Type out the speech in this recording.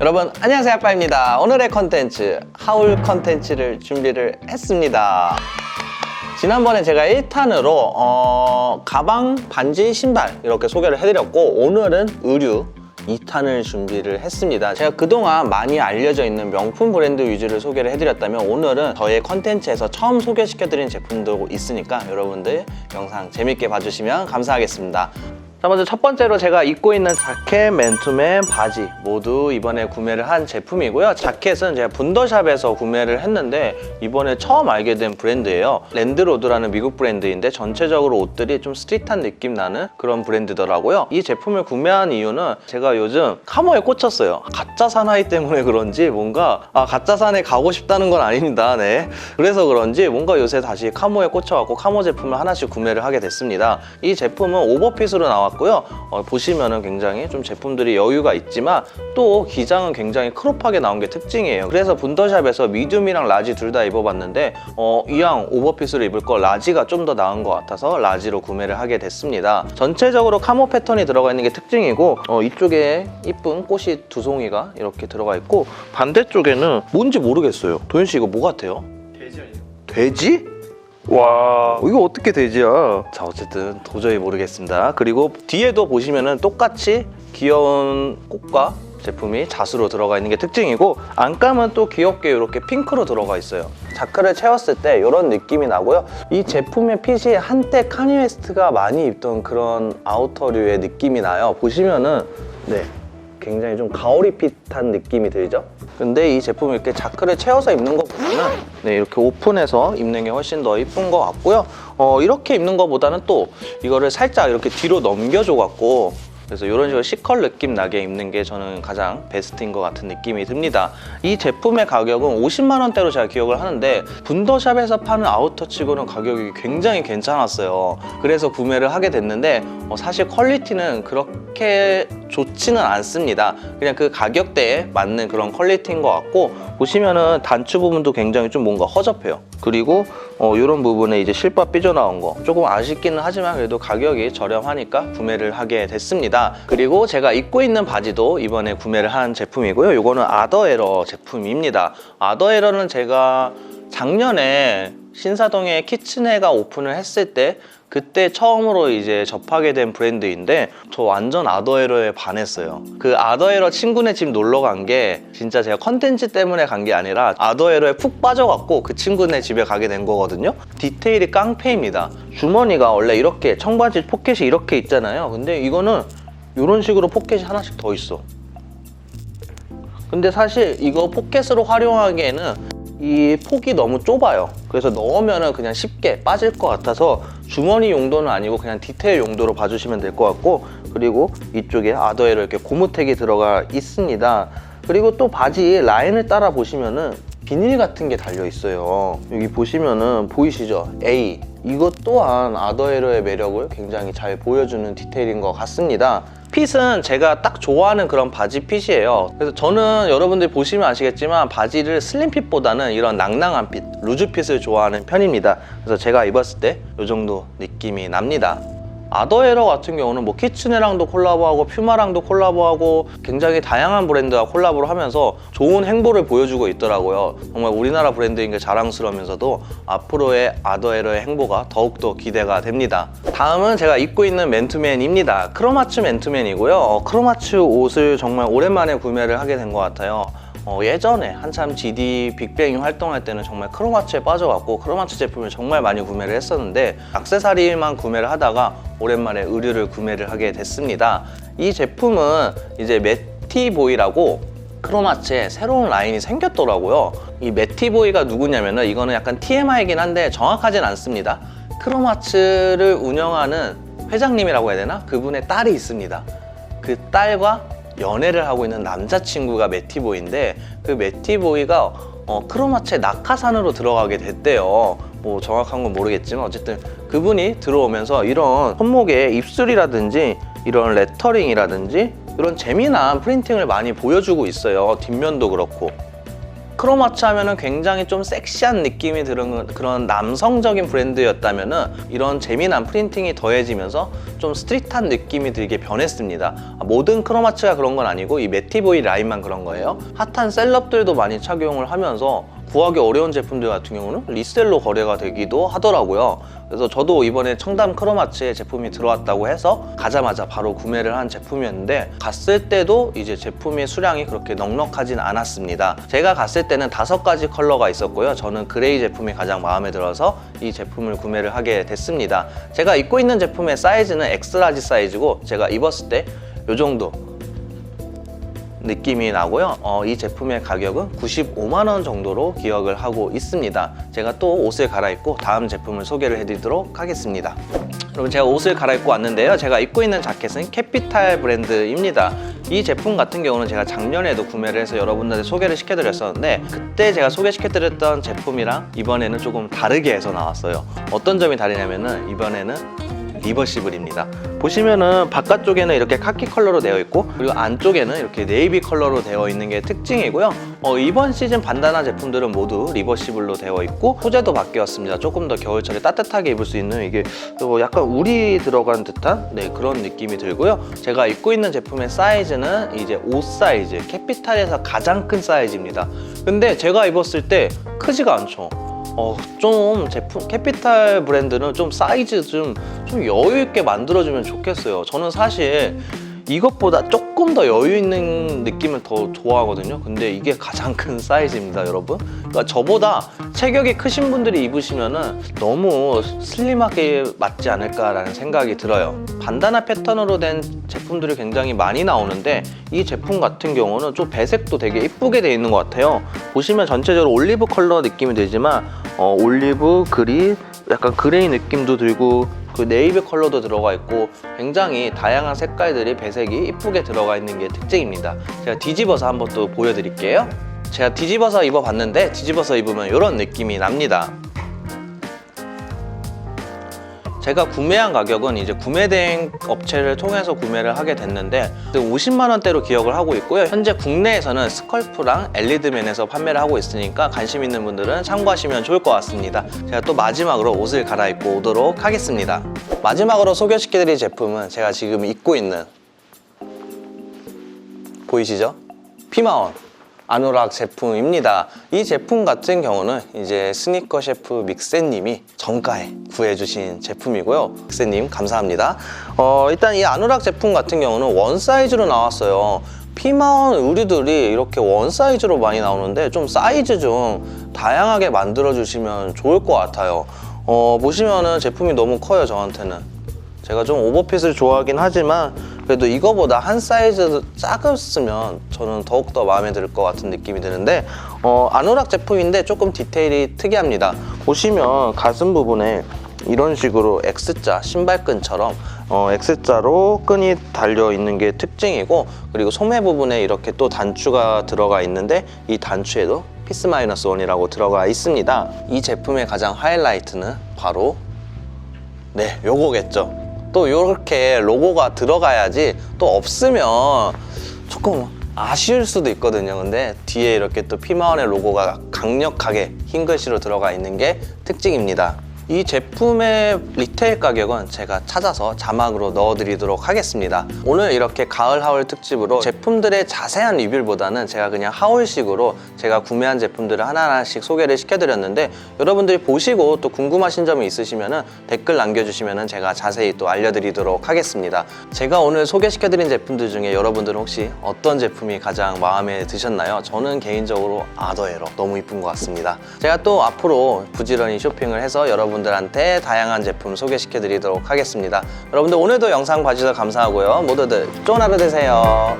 여러분 안녕하세요 아빠입니다. 오늘의 컨텐츠 하울 컨텐츠를 준비를 했습니다. 지난번에 제가 1탄으로 어, 가방, 반지, 신발 이렇게 소개를 해드렸고 오늘은 의류 2탄을 준비를 했습니다. 제가 그동안 많이 알려져 있는 명품 브랜드 위주를 소개를 해드렸다면 오늘은 저의 컨텐츠에서 처음 소개시켜드린 제품도 있으니까 여러분들 영상 재밌게 봐주시면 감사하겠습니다 자 먼저 첫 번째로 제가 입고 있는 자켓, 맨투맨, 바지 모두 이번에 구매를 한 제품이고요. 자켓은 제가 분더샵에서 구매를 했는데 이번에 처음 알게 된 브랜드예요. 랜드로드라는 미국 브랜드인데 전체적으로 옷들이 좀 스트릿한 느낌 나는 그런 브랜드더라고요. 이 제품을 구매한 이유는 제가 요즘 카모에 꽂혔어요. 가짜 사나이 때문에 그런지 뭔가 아 가짜 사나이 가고 싶다는 건 아닙니다. 네. 그래서 그런지 뭔가 요새 다시 카모에 꽂혀갖고 카모 제품을 하나씩 구매를 하게 됐습니다. 이 제품은 오버핏으로 나왔고 요. 어, 보시면은 굉장히 좀 제품들이 여유가 있지만 또 기장은 굉장히 크롭하게 나온 게 특징이에요. 그래서 분더샵에서 미디움이랑 라지 둘 다 입어봤는데 어, 이왕 오버핏으로 입을 거 라지가 좀 더 나은 것 같아서 라지로 구매를 하게 됐습니다. 전체적으로 카모 패턴이 들어가 있는 게 특징이고 어, 이쪽에 이쁜 꽃이 두 송이가 이렇게 들어가 있고 반대쪽에는 뭔지 모르겠어요. 도현 씨 이거 뭐 같아요? 돼지? 와. 이거 어떻게 돼지야? 자 어쨌든 도저히 모르겠습니다. 그리고 뒤에도 보시면은 똑같이 귀여운 꽃과 제품이 자수로 들어가 있는 게 특징이고 안감은 또 귀엽게 이렇게 핑크로 들어가 있어요. 자크를 채웠을 때 이런 느낌이 나고요. 이 제품의 핏이 한때 카니 웨스트가 많이 입던 그런 아우터류의 느낌이 나요. 보시면은 네 굉장히 좀 가오리 핏한 느낌이 들죠? 근데 이 제품을 이렇게 자크를 채워서 입는 것보다는 네, 이렇게 오픈해서 입는 게 훨씬 더 이쁜 것 같고요. 어, 이렇게 입는 것보다는 또 이거를 살짝 이렇게 뒤로 넘겨줘 갖고 그래서 이런 식으로 시컬 느낌 나게 입는 게 저는 가장 베스트인 것 같은 느낌이 듭니다. 이 제품의 가격은 50만 원대로 제가 기억을 하는데 분더샵에서 파는 아우터 치고는 가격이 굉장히 괜찮았어요. 그래서 구매를 하게 됐는데 어, 사실 퀄리티는 그렇게 좋지는 않습니다. 그냥 그 가격대에 맞는 그런 퀄리티인 것 같고 보시면은 단추 부분도 굉장히 좀 뭔가 허접해요. 그리고 어, 이런 부분에 이제 실밥 삐져나온 거 조금 아쉽기는 하지만 그래도 가격이 저렴하니까 구매를 하게 됐습니다. 그리고 제가 입고 있는 바지도 이번에 구매를 한 제품이고요. 이거는 아더에러 제품입니다. 아더에러는 제가 작년에 신사동에 키친회가 오픈을 했을 때 그때 처음으로 이제 접하게 된 브랜드인데 저 완전 아더에러에 반했어요. 그 아더에러 친구네 집 놀러 간 게 진짜 제가 컨텐츠 때문에 간 게 아니라 아더에러에 푹 빠져갖고 그 친구네 집에 가게 된 거거든요. 디테일이 깡패입니다. 주머니가 원래 이렇게 청바지 포켓이 이렇게 있잖아요. 근데 이거는 이런 식으로 포켓이 하나씩 더 있어. 근데 사실 이거 포켓으로 활용하기에는 이 폭이 너무 좁아요. 그래서 넣으면은 그냥 쉽게 빠질 것 같아서 주머니 용도는 아니고 그냥 디테일 용도로 봐주시면 될 것 같고 그리고 이쪽에 아더에로 이렇게 고무택이 들어가 있습니다. 그리고 또 바지 라인을 따라 보시면은 비닐 같은 게 달려 있어요. 여기 보시면은 보이시죠? A. 이것 또한 아더에러의 매력을 굉장히 잘 보여주는 디테일인 것 같습니다. 핏은 제가 딱 좋아하는 그런 바지 핏이에요. 그래서 저는 여러분들이 보시면 아시겠지만 바지를 슬림 핏보다는 이런 낭낭한 핏, 루즈 핏을 좋아하는 편입니다. 그래서 제가 입었을 때 이 정도 느낌이 납니다. 아더에러 같은 경우는 뭐 키친회랑도 콜라보하고 퓨마랑도 콜라보하고 굉장히 다양한 브랜드와 콜라보를 하면서 좋은 행보를 보여주고 있더라고요. 정말 우리나라 브랜드인 게 자랑스러우면서도 앞으로의 아더에러의 행보가 더욱더 기대가 됩니다. 다음은 제가 입고 있는 맨투맨입니다. 크로마츠 맨투맨이고요. 어, 크로마츠 옷을 정말 오랜만에 구매를 하게 된 것 같아요. 어, 예전에 한참 GD 빅뱅이 활동할 때는 정말 크로마츠에 빠져갖고 크로마츠 제품을 정말 많이 구매를 했었는데 액세서리만 구매를 하다가 오랜만에 의류를 구매를 하게 됐습니다. 이 제품은 이제 매티보이라고 크로마츠에 새로운 라인이 생겼더라고요. 이 매티보이가 누구냐면은 이거는 약간 TMI이긴 한데 정확하진 않습니다. 크로마츠를 운영하는 회장님이라고 해야 되나? 그분의 딸이 있습니다. 그 딸과 연애를 하고 있는 남자친구가 매티보이인데 그 매티보이가 어, 크로마츠의 낙하산으로 들어가게 됐대요. 뭐 정확한 건 모르겠지만 어쨌든 그분이 들어오면서 이런 손목에 입술이라든지 이런 레터링이라든지 이런 재미난 프린팅을 많이 보여주고 있어요. 뒷면도 그렇고. 크로마츠 하면은 굉장히 좀 섹시한 느낌이 드는 그런 남성적인 브랜드였다면은 이런 재미난 프린팅이 더해지면서 좀 스트릿한 느낌이 들게 변했습니다. 아, 모든 크로마츠가 그런 건 아니고 이 매티보이 라인만 그런 거예요. 핫한 셀럽들도 많이 착용을 하면서 구하기 어려운 제품들 같은 경우는 리셀로 거래가 되기도 하더라고요. 그래서 저도 이번에 청담 크로마츠에 제품이 들어왔다고 해서 가자마자 바로 구매를 한 제품이었는데 갔을 때도 이제 제품의 수량이 그렇게 넉넉하진 않았습니다. 제가 갔을 때는 다섯 가지 컬러가 있었고요. 저는 그레이 제품이 가장 마음에 들어서 이 제품을 구매를 하게 됐습니다. 제가 입고 있는 제품의 사이즈는 엑스라지 사이즈고 제가 입었을 때 이 정도 느낌이 나고요. 어, 이 제품의 가격은 95만 원 정도로 기억을 하고 있습니다. 제가 또 옷을 갈아입고 다음 제품을 소개를 해드리도록 하겠습니다. 여러분 제가 옷을 갈아입고 왔는데요. 제가 입고 있는 자켓은 캐피탈 브랜드입니다. 이 제품 같은 경우는 제가 작년에도 구매를 해서 여러분들한테 소개를 시켜드렸었는데 그때 제가 소개시켜드렸던 제품이랑 이번에는 조금 다르게 해서 나왔어요. 어떤 점이 다르냐면은 이번에는 리버시블입니다. 보시면은 바깥쪽에는 이렇게 카키 컬러로 되어 있고 그리고 안쪽에는 이렇게 네이비 컬러로 되어 있는 게 특징이고요. 어, 이번 시즌 반다나 제품들은 모두 리버시블로 되어 있고 소재도 바뀌었습니다. 조금 더 겨울철에 따뜻하게 입을 수 있는 이게 또 약간 울이 들어간 듯한 네, 그런 느낌이 들고요. 제가 입고 있는 제품의 사이즈는 이제 5 사이즈, 캐피탈에서 가장 큰 사이즈입니다. 근데 제가 입었을 때 크지가 않죠. 어, 좀 제품 캐피탈 브랜드는 좀 사이즈 좀, 좀 여유 있게 만들어주면 좋겠어요. 저는 사실 이것보다 조금 더 여유 있는 느낌을 더 좋아하거든요. 근데 이게 가장 큰 사이즈입니다, 여러분. 그러니까 저보다 체격이 크신 분들이 입으시면은 너무 슬림하게 맞지 않을까라는 생각이 들어요. 반다나 패턴으로 된 제품들이 굉장히 많이 나오는데 이 제품 같은 경우는 좀 배색도 되게 이쁘게 돼 있는 것 같아요. 보시면 전체적으로 올리브 컬러 느낌이 들지만 어, 올리브, 그리, 약간 그레이 느낌도 들고 그 네이비 컬러도 들어가 있고 굉장히 다양한 색깔들이 배색이 이쁘게 들어가 있는 게 특징입니다. 제가 뒤집어서 한번 또 보여드릴게요. 제가 뒤집어서 입어봤는데 뒤집어서 입으면 이런 느낌이 납니다. 제가 구매한 가격은 이제 구매 대행 업체를 통해서 구매를 하게 됐는데 50만 원대로 기억을 하고 있고요. 현재 국내에서는 스컬프랑 엘리드맨에서 판매를 하고 있으니까 관심 있는 분들은 참고하시면 좋을 것 같습니다. 제가 또 마지막으로 옷을 갈아입고 오도록 하겠습니다. 마지막으로 소개시켜드릴 제품은 제가 지금 입고 있는 보이시죠? 피마원 아노락 제품입니다. 이 제품 같은 경우는 이제 스니커 셰프 믹세님이 정가에 구해주신 제품이고요. 믹세님 감사합니다. 어, 일단 이 아노락 제품 같은 경우는 원 사이즈로 나왔어요. 피마원 의류들이 이렇게 원 사이즈로 많이 나오는데 좀 사이즈 좀 다양하게 만들어 주시면 좋을 것 같아요. 어, 보시면은 제품이 너무 커요 저한테는. 제가 좀 오버핏을 좋아하긴 하지만 그래도 이거보다 한 사이즈 작았으면 저는 더욱더 마음에 들 것 같은 느낌이 드는데 어, 아노락 제품인데 조금 디테일이 특이합니다 보시면 가슴 부분에 이런 식으로 X자 신발끈처럼 어, X자로 끈이 달려 있는 게 특징이고 그리고 소매 부분에 이렇게 또 단추가 들어가 있는데 이 단추에도 피스 마이너스 원이라고 들어가 있습니다 이 제품의 가장 하이라이트는 바로 네, 요거겠죠. 또 이렇게 로고가 들어가야지 또 없으면 조금 아쉬울 수도 있거든요. 근데 뒤에 이렇게 또 피마원의 로고가 강력하게 흰 글씨로 들어가 있는 게 특징입니다. 이 제품의 리테일 가격은 제가 찾아서 자막으로 넣어드리도록 하겠습니다. 오늘 이렇게 가을 하울 특집으로 제품들의 자세한 리뷰보다는 제가 그냥 하울식으로 제가 구매한 제품들을 하나하나씩 소개를 시켜드렸는데 여러분들이 보시고 또 궁금하신 점이 있으시면 댓글 남겨주시면 제가 자세히 또 알려드리도록 하겠습니다. 제가 오늘 소개시켜드린 제품들 중에 여러분들은 혹시 어떤 제품이 가장 마음에 드셨나요? 저는 개인적으로 아더에러 너무 이쁜 것 같습니다. 제가 또 앞으로 부지런히 쇼핑을 해서 여러분들한테 다양한 제품 소개시켜 드리도록 하겠습니다. 여러분들 오늘도 영상 봐주셔서 감사하고요. 모두들 좋은 하루 되세요.